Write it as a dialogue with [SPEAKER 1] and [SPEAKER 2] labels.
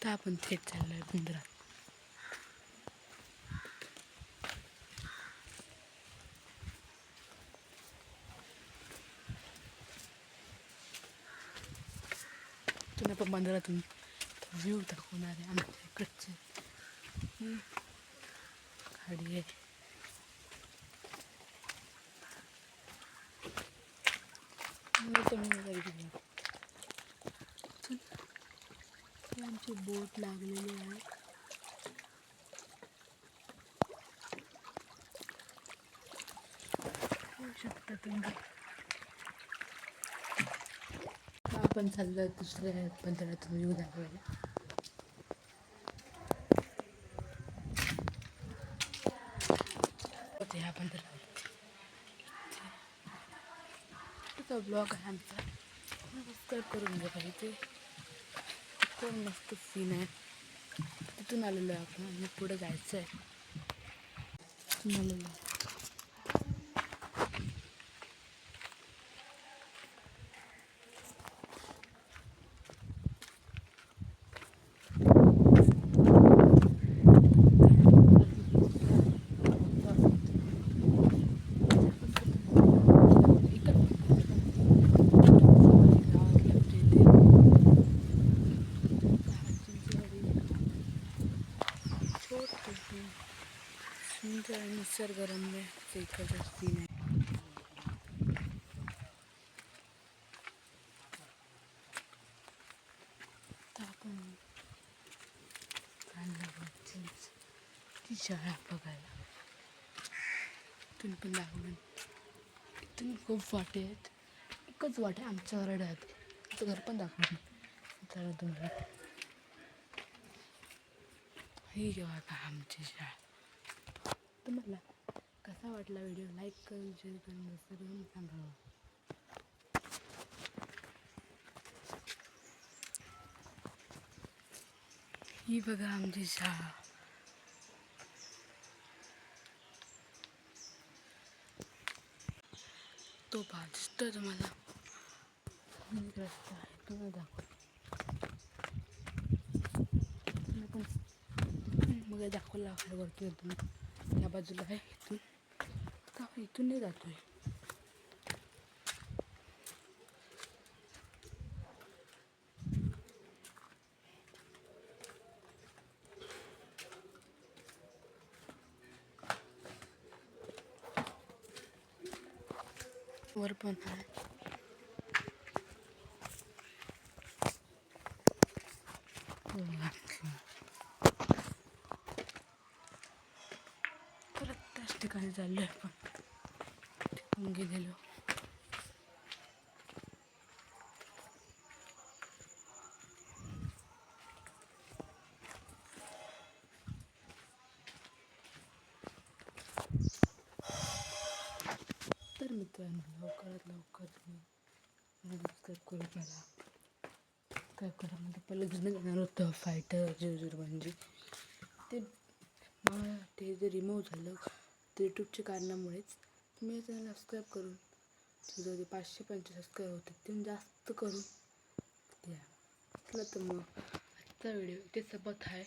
[SPEAKER 1] आता आपण थेट चाललोय बंदरात तुला पण बंदरातून व्ह्यू दाखवणार आहे आमच्या इकडचे ही खाडी आहे मी तर मी बघितली. चल. अशी बोट लागलेली आहे. होऊ शकता तुम्ही. आपण चाललो दुसऱ्या बंदरातून येऊ दाखवायला ह्या बंदरावर ब्लॉग आहे आमचा. सबस्क्राईब करून घ्या पाहिजे ते. खूप मस्त सीन आहे. तिथून आलेलो आहे आपण आणि पुढे जायचं आहे तिथून आलेलो आहे सुंदर निसर्गरम्य इकडचं सीन आहे आपण ती शाळा बघायला इथून पण दाखवून इथून खूप वाटे आहेत एकच वाटे आमच्या वरड्यात आमचं घर पण दाखवून चला तुम्हाला ही जेव्हा का आमची शाळा. तुम्हाला कसा वाटला व्हिडिओ? लाईक करून शेअर करून विसरून सांगा ही बघा आमची शाळा. तो पहा दिसतोय तुम्हाला रस्ता आहे तुम्हाला दाखव तुम्ही पण मग दाखवला आहे वरती तुम्ही या बाजूला आहे इथून आता आपण इथून नाही जातोय वर पण आहे परत ठिकाणी चाललो आहे आपण. तिथून गेलेलो. तर मित्रांनो लवकरात लवकर तुम्ही सबस्क्राईब करू मला सबस्क्राईब करा. म्हणजे पहिलं जुनं जाणार होतं फायटर झिरो झिरो म्हणजे ते मला ते जे रिमूव्ह झालं यूट्यूबच्या कारणामुळेच मी त्याला सबस्क्राईब करून तुझं ते पाचशे पंचवीस सबस्क्राईब होते ते म्हणजे जास्त करून द्या. चला तर मग आजचा व्हिडिओ ते सोबत आहे.